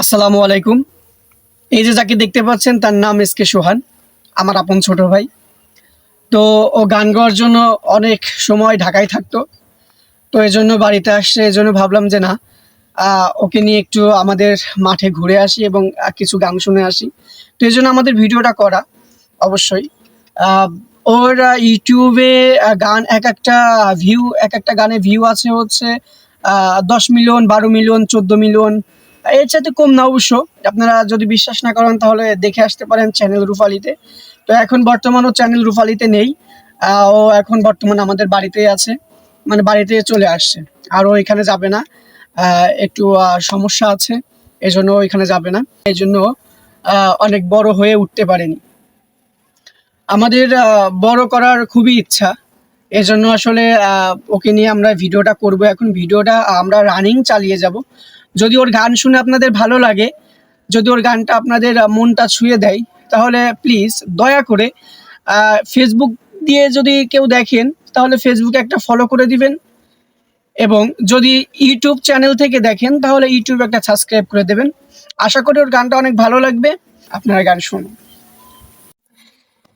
আসসালামু আলাইকুম। এই যে যাকে দেখতে পাচ্ছেন, তার নাম এস কে সোহান, আমার আপন ছোট ভাই। তো ও গান গাওয়ার জন্য অনেক সময় ঢাকায় থাকতো। তো এই জন্য বাড়িতে আসছে, এই জন্য ভাবলাম যে না ওকে নিয়ে একটু আমাদের মাঠে ঘুরে আসি এবং কিছু গান শুনে আসি। তো এই জন্য আমাদের ভিডিওটা করা, অবশ্যই। ওর ইউটিউবে গান এক একটা ভিউ এক একটা গানে ভিউ আছে হচ্ছে দশ মিলিয়ন, বারো মিলিয়ন, চোদ্দ মিলিয়ন এর চাইতে কম না অবশ্য। আপনারা যদি বিশ্বাস না করেন, তাহলে দেখে আসতে পারেন চ্যানেল রুফালিতে। তো এখন বর্তমান ও চ্যানেল রুফালিতে নেই। ও এখন বর্তমান আমাদের বাড়িতেই আছে। মানে বাড়িতে চলে আসছে। আর ও এখানে যাবে না। একটু সমস্যা আছে। এই জন্য এখানে যাবে না। এই জন্য অনেক বড় হয়ে উঠতে পারেনি। আমাদের বড় করার খুবই ইচ্ছা। এজন্য আসলে ওকে নিয়ে আমরা ভিডিওটা করব। এখন ভিডিওটা আমরা রানিং চালিয়ে যাব। যদি ওর গান শুনে আপনাদের ভালো লাগে, যদি ওর গানটা আপনাদের মনটা ছুঁয়ে দেয়, তাহলে প্লিজ দয়া করে ফেসবুক দিয়ে যদি কেউ দেখেন, তাহলে ফেসবুকে একটা ফলো করে দিবেন। এবং যদি ইউটিউব চ্যানেল থেকে দেখেন, তাহলে ইউটিউবে একটা সাবস্ক্রাইব করে দেবেন। আশা করি ওর গানটা অনেক ভালো লাগবে। আপনারা গান শুনুন।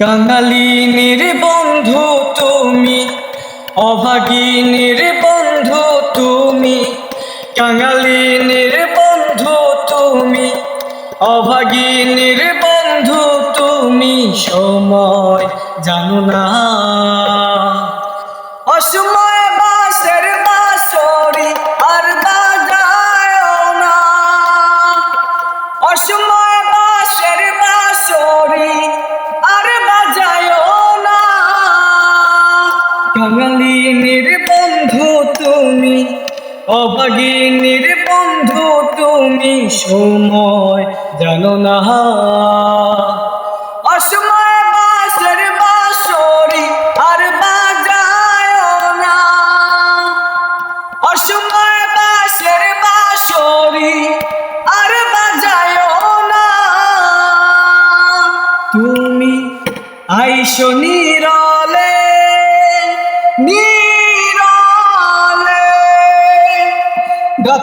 কাঙালিনীর বন্ধু তুমি, অভাগিনীর কাঙালিনীর বন্ধু তুমি, অভাগিনীর বন্ধু তুমি, সময় জানো না। অসময় বাসের বাসরি আর বাজায় না। অসময় বাসের বাসরি আর বাজায় না। কাঙালিনীর বন্ধু তুমি অভাগিনীর বন্ধু তুমি সময় জানো না। অসময় বাসের বাসরি বাজায় না। বাজায় না। তুমি আইসো নিরলে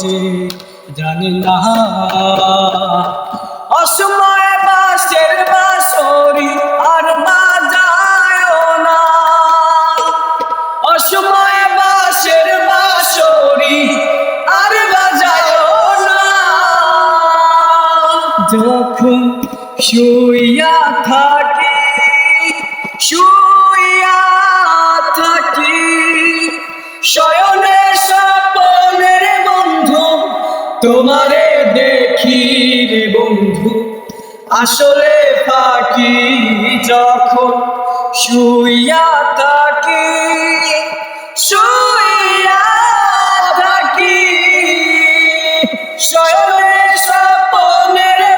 যে জানে না। অসময় বাসের বাসরি আর বাজায় না। অসময় বাসের বাসরি আর বাজায় না। যখন শুইয়া থাকি শুইয়া তোমারে দেখি রে বন্ধু। আসলে পাখি যখন শুইয়া থাকি, শুইয়া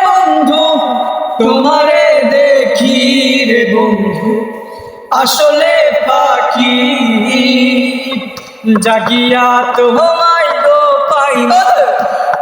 বন্ধু, তোমারে বন্ধু। আসলে পাখি জাগিয়া তোমায় গো পাই না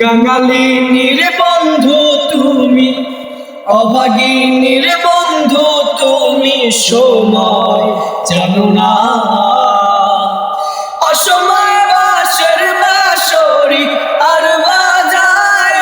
কাঙালিনী রে বন্ধু তুমি অভাগিনী রে বন্ধু তুমি সময় জানো না। অসময় বাসর বাসরি আর বাজায়